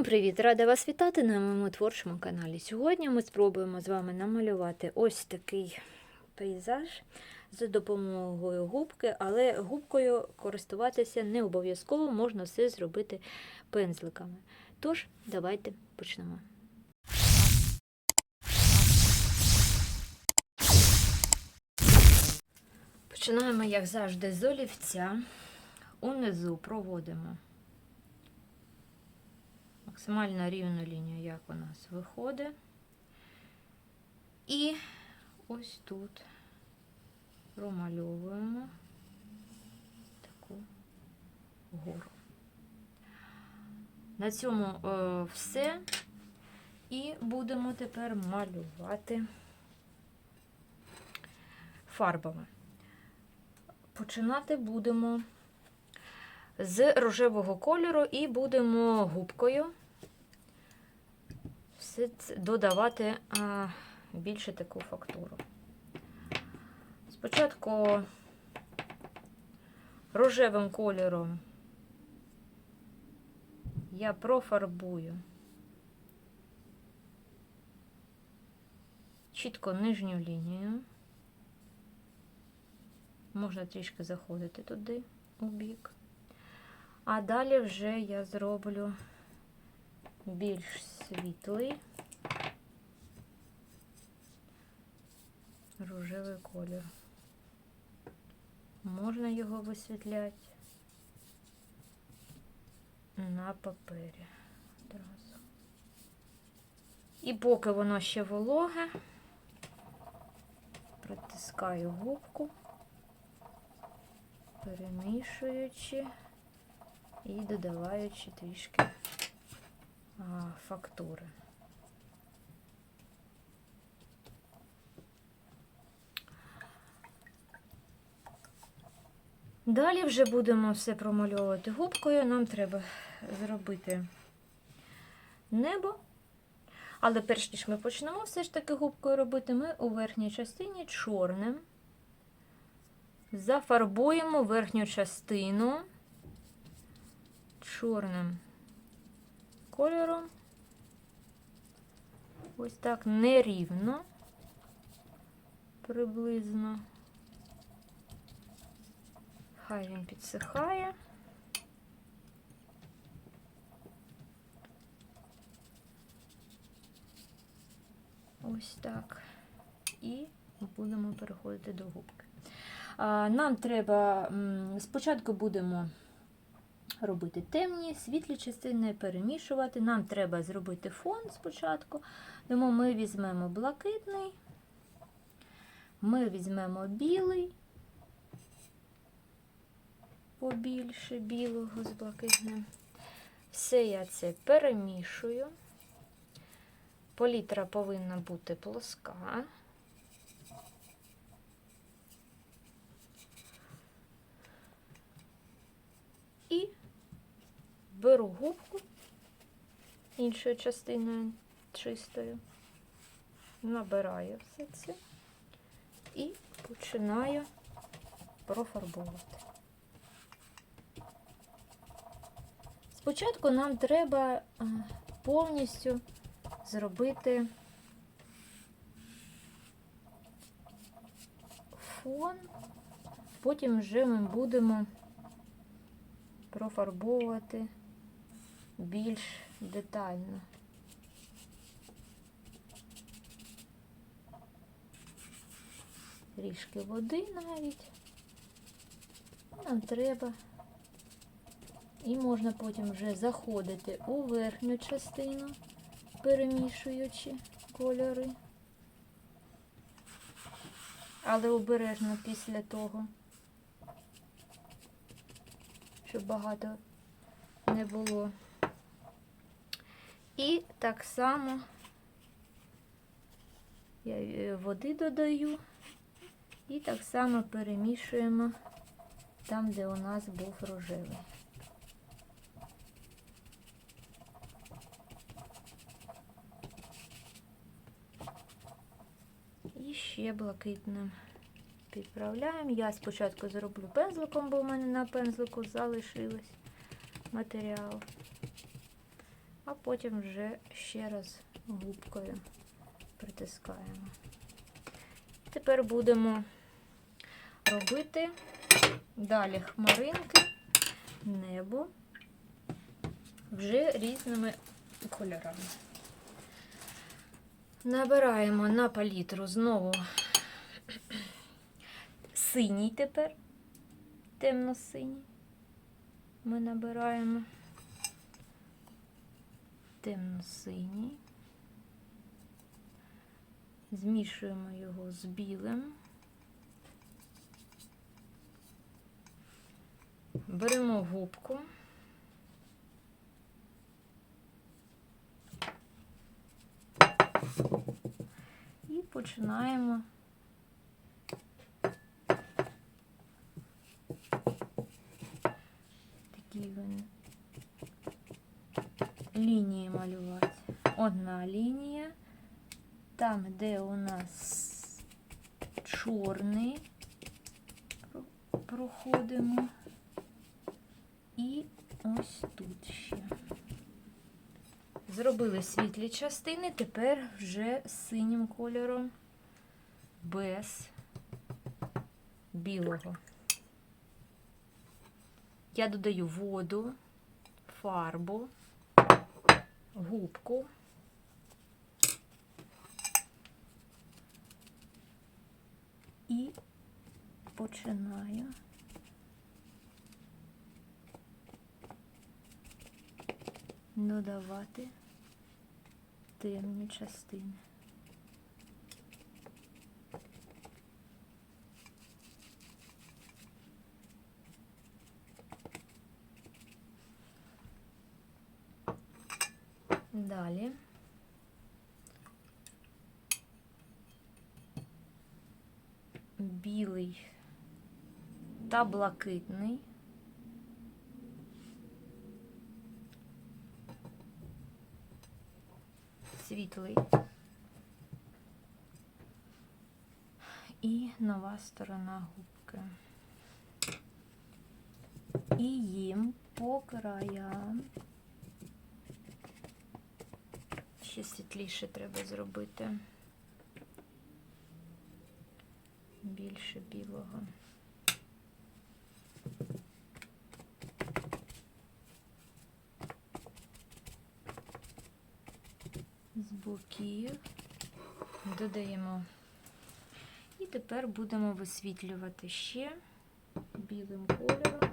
Всім привіт! Рада вас вітати на моєму творчому каналі. Сьогодні ми спробуємо з вами намалювати ось такий пейзаж за допомогою губки, але губкою користуватися не обов'язково, можна все зробити пензликами. Тож, давайте почнемо. Починаємо, як завжди, з олівця. Унизу проводимо максимально рівну лінію, як у нас виходить. І ось тут промальовуємо таку гору. На цьому е, все. І будемо тепер малювати фарбами. Починати будемо з рожевого кольору і будемо губкою додавати більше таку фактуру. Спочатку рожевим кольором я профарбую чітко нижню лінію. Можна трішки заходити туди у бік. А далі вже я зроблю більш світлий рожевий колір. Можна його висвітляти на папері одразу. І поки воно ще вологе, притискаю губку, перемішуючи і додаваючи трішки фактури. Далі вже будемо все промальовувати губкою. Нам треба зробити небо. Але перш ніж ми почнемо все ж таки губкою робити, ми у верхній частині чорним зафарбуємо верхню частину чорним кольором. Ось так нерівно, приблизно. Хай він підсихає. Ось так. І будемо переходити до губки. Нам треба, спочатку будемо робити темні, світлі частини, перемішувати. Нам треба зробити фон спочатку. Тому ми візьмемо блакитний, ми візьмемо білий, побільше білого з блакитним. Все я це перемішую. Палітра повинна бути плоска. І беру губку іншою частиною чистою, набираю все це і починаю профарбовувати. Спочатку нам треба повністю зробити фон, потім вже ми будемо профарбовувати більш детально. Трішки води навіть нам треба. І можна потім вже заходити у верхню частину, перемішуючи кольори. Але обережно після того, щоб багато не було. І так само я е, води додаю і так само перемішуємо там, де у нас був рожевий. І ще блакитним підправляємо. Я спочатку зроблю пензликом, бо в мене на пензлику залишилось матеріал. А потім вже ще раз губкою притискаємо. Тепер будемо робити далі хмаринки, небо вже різними кольорами. Набираємо на палітру знову синій тепер, темно-синій. Ми набираємо темно-синій. Змішуємо його з білим. Беремо губку. І починаємо такі вони лінії малювати. Одна лінія, там, де у нас чорний, проходимо, і ось тут ще. Зробили світлі частини, тепер вже синім кольором без білого. Я додаю воду, фарбу, губку. І починаю додавати темні частини. Далі білий та блакитний. Світлий. І нова сторона губки. І їм по краям. Ще світліше треба зробити. Більше білого. З боків додаємо. І тепер будемо висвітлювати ще білим кольором.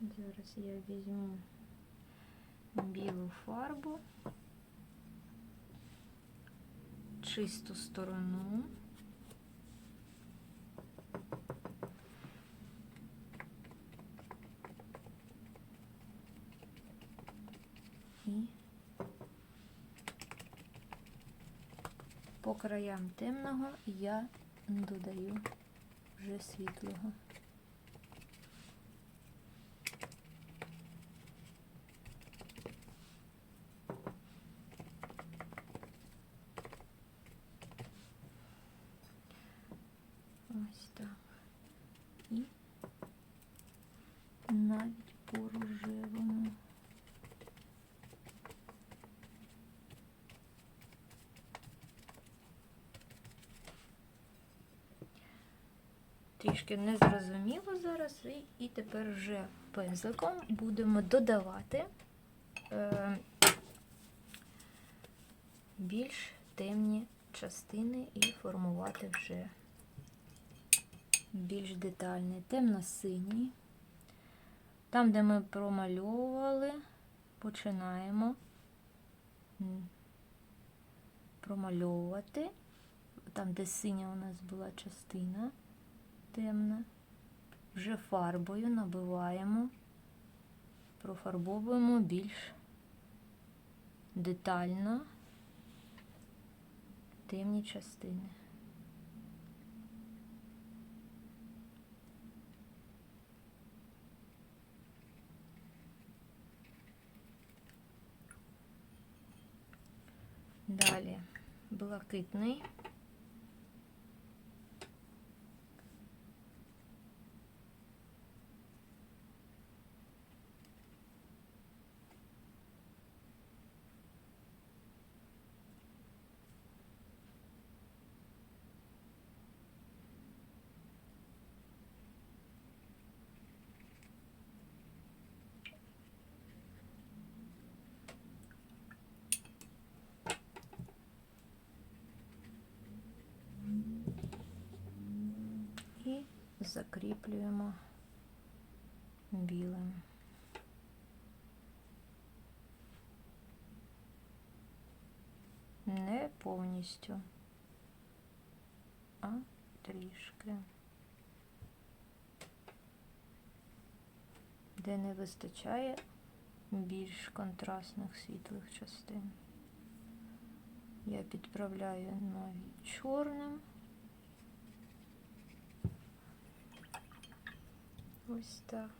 Зараз я візьму білу фарбу, чисту сторону. І по краям темного я додаю вже світлого. Ось так. І навіть по рожевому. Трішки незрозуміло зараз, і, тепер вже пензликом будемо додавати е, більш темні частини і формувати вже більш детальний, темно-синій. Там, де ми промальовували, починаємо промальовувати. Там, де синя у нас була частина темна, вже фарбою набиваємо, профарбовуємо більш детально темні частини. Далі блакитний. Закріплюємо білим. Не повністю, а трішки. Де не вистачає більш контрастних світлих частин. Я підправляю навіть чорним. Ось так.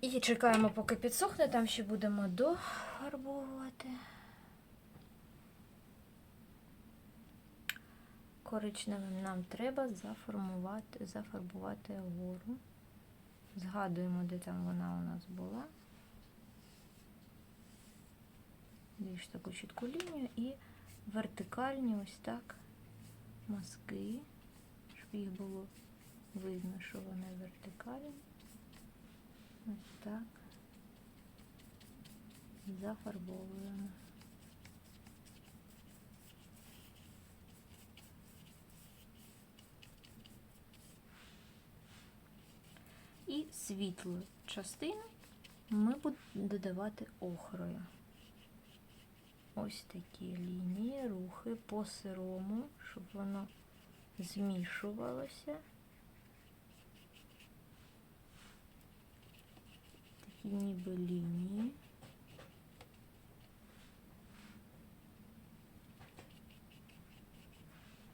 І чекаємо, поки підсохне, там ще будемо дофарбовувати. Коричневим нам треба заформувати, зафарбувати гору. Згадуємо, де там вона у нас була. Більш таку чітку лінію і вертикальні ось так мазки, щоб їх було видно, що вони вертикальні. Ось так. Зафарбовуємо. І світлу частину ми будемо додавати охрою. Ось такі лінії, рухи по сирому, щоб воно змішувалося. Такі ніби лінії.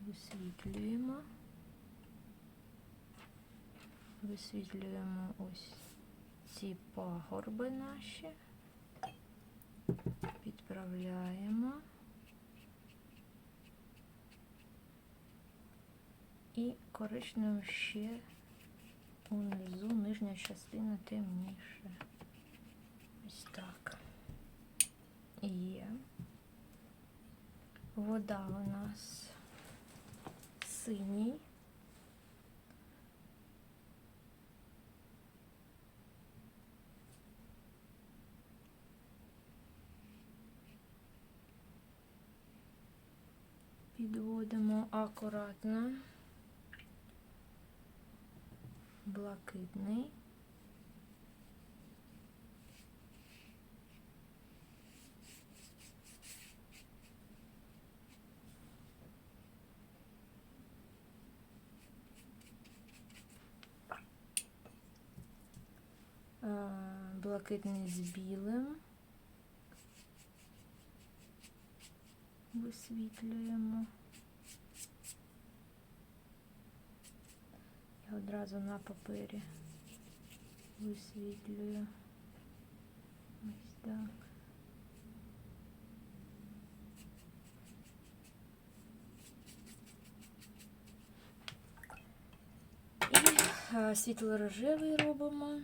Висвітлюємо. Висвітлюємо ось ці пагорби наші. Підправляємо. І коричневим ще унизу нижня частина темніше. Ось так. Є. Вода у нас синій. Підводимо акуратно. Блакитний. Е, Блакитний з білим. Висвітлюємо. Я одразу на папері висвітлюю. Ось так. І е, світло-рожевий робимо.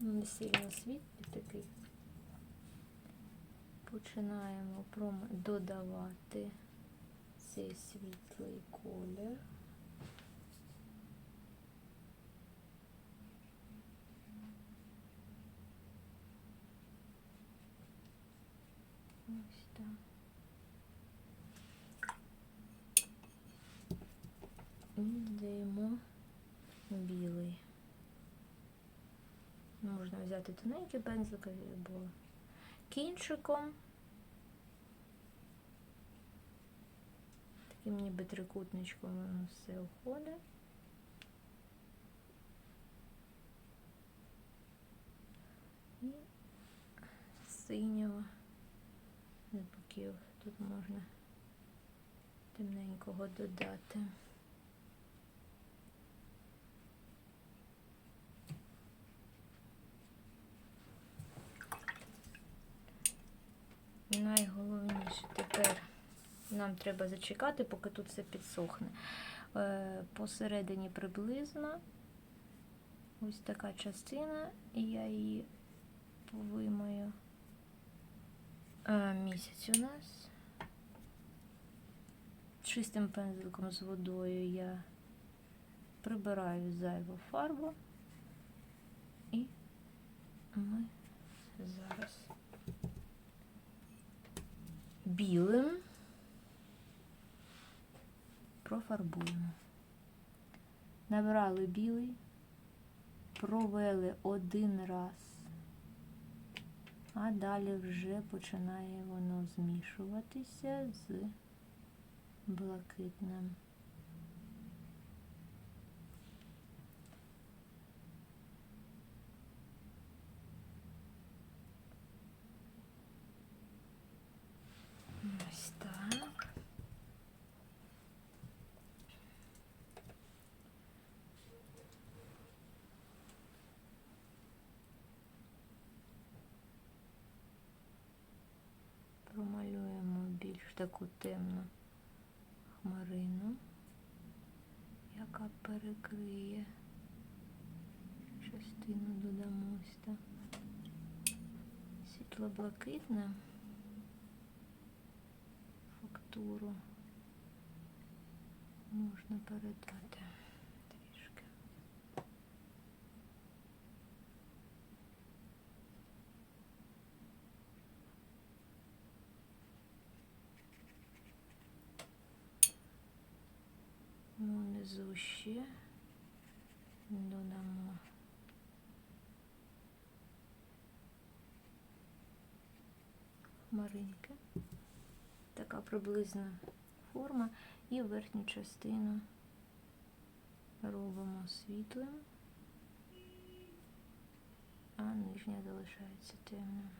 Не сильно світлий такий. Починаємо додавати цей світлий колір. Ось так. І додаємо білий. Можна взяти тоненький пензлик або кінчиком. Таким ніби трикутничком воно все уходить. І синього з боків тут можна темненького додати. Найголовніше тепер нам треба зачекати, поки тут все підсохне. Е, Посередині приблизно ось така частина, і я її повимою. Е, Місяць у нас. Чистим пензликом з водою я прибираю зайву фарбу і ми зараз профарбуємо. Набрали білий, провели один раз, а далі вже починає воно змішуватися з блакитним. Ось так. Промалюємо більш таку темну хмарину, яка перекриє частину додамо ось. Світло-блакитне фактуру можна передати трішки. Внизу ще додамо. Хмаринки. Така приблизна форма і верхню частину робимо світлим, а нижня залишається темною.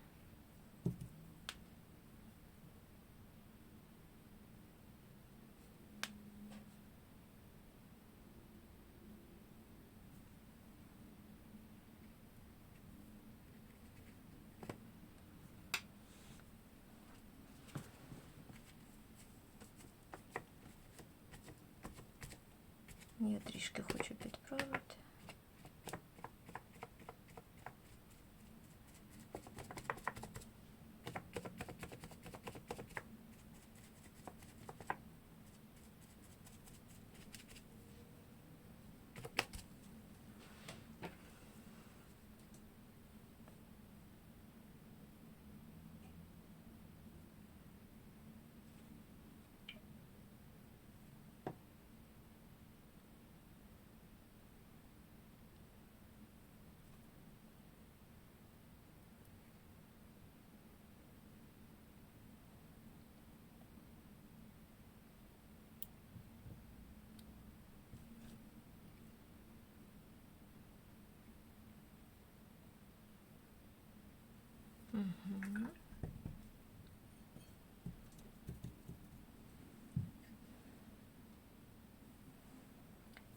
Я трішки хочу підправити.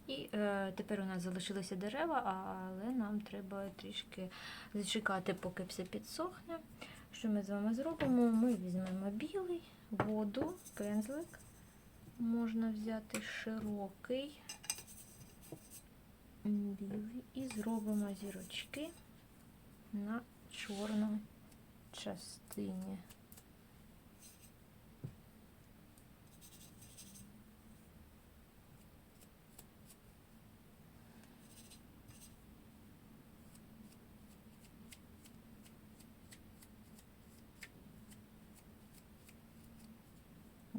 І е, тепер у нас залишилися дерева, але нам треба трішки зачекати, поки все підсохне. Що ми з вами зробимо? Ми візьмемо білий, воду, пензлик. Можна взяти широкий білий і зробимо зірочки на чорній частині.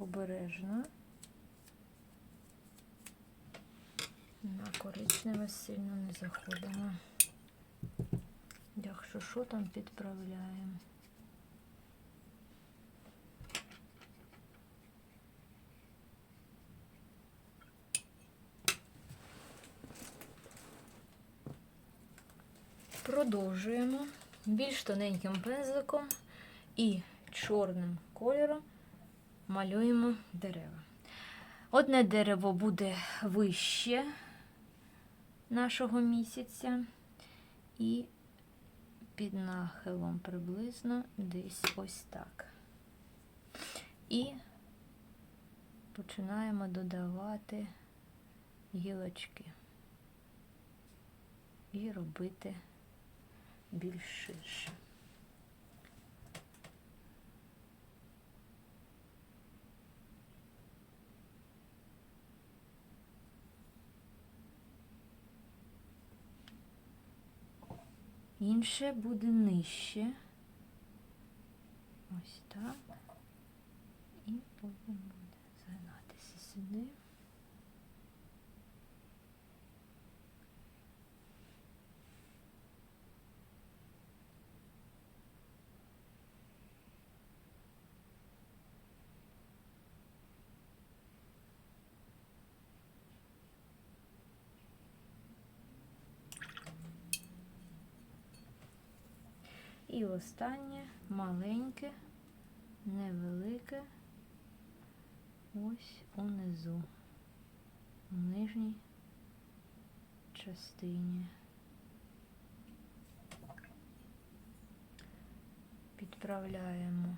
Обережно. На коричневе сильно не заходимо. Якщо що, там підправляємо. Продовжуємо більш тоненьким пензликом і чорним кольором малюємо дерева. Одне дерево буде вище нашого місяця і під нахилом приблизно десь ось так. І починаємо додавати гілочки і робити більш ширше. Інше буде нижче. Ось так. І потім І останнє маленьке, невелике, ось унизу, у нижній частині. Підправляємо.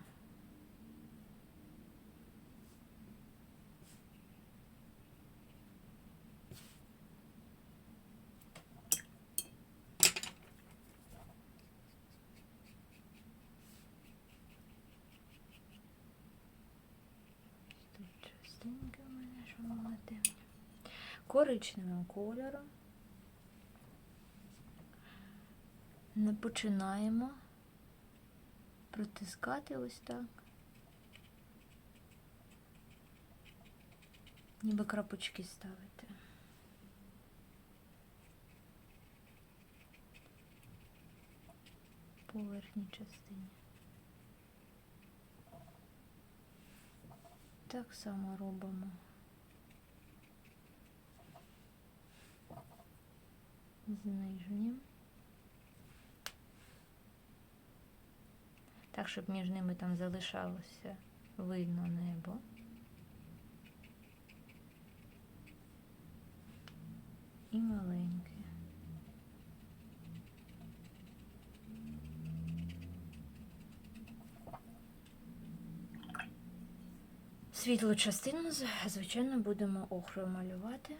Тут частинки в мене що була темні. Коричневим кольором. Не починаємо протискати ось так. Ніби крапочки ставити. По верхній частині. Так само робимо. З. Так, щоб між ними там залишалося видно небо. І маленьке. Світлу частину, звичайно, будемо охрою малювати.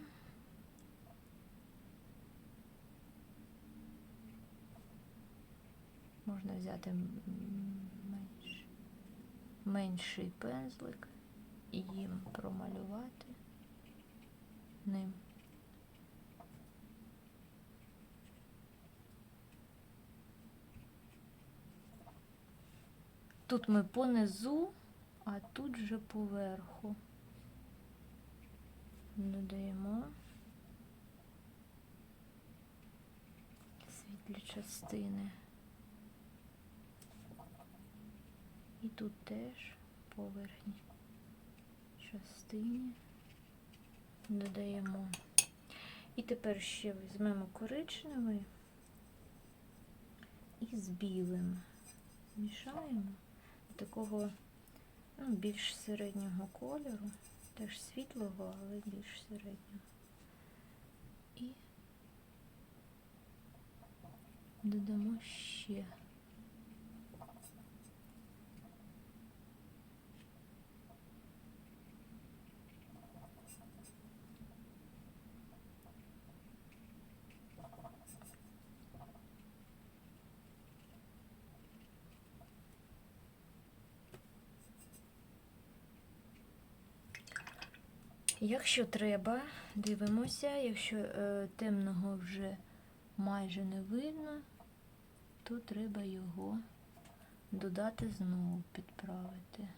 Можна взяти менш, менший пензлик і їм промалювати ним. Тут ми понизу, а тут же поверху. Додаємо світлі частини. І тут теж по верхній частині додаємо. І тепер ще візьмемо коричневий і з білим мішаємо такого ну, більш середнього кольору, теж світлого, але більш середнього. І додамо ще. Якщо треба, дивимося, якщо е, темного вже майже не видно, то треба його додати знову, підправити.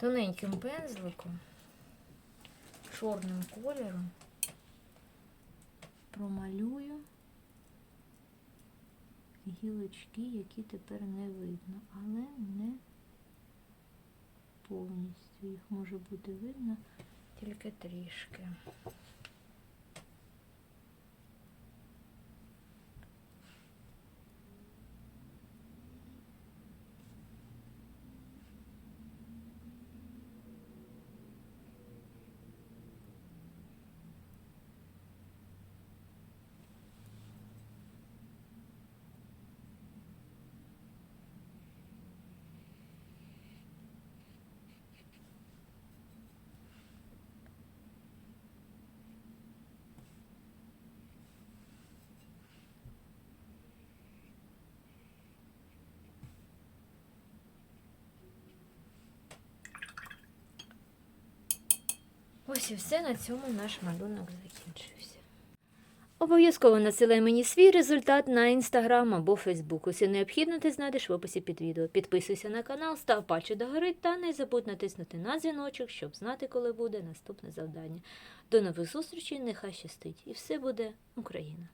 Тоненьким пензликом, чорним кольором промалюю гілочки, які тепер не видно, але не повністю. Їх може бути видно тільки трішки. Ось і все на цьому наш малюнок закінчився. Обов'язково насилай мені свій результат на інстаграм або фейсбук. Усе необхідне ти знайдеш в описі під відео. Підписуйся на канал, став пальчик догори та не забудь натиснути на дзвіночок, щоб знати, коли буде наступне завдання. До нових зустрічей, нехай щастить, і все буде Україна!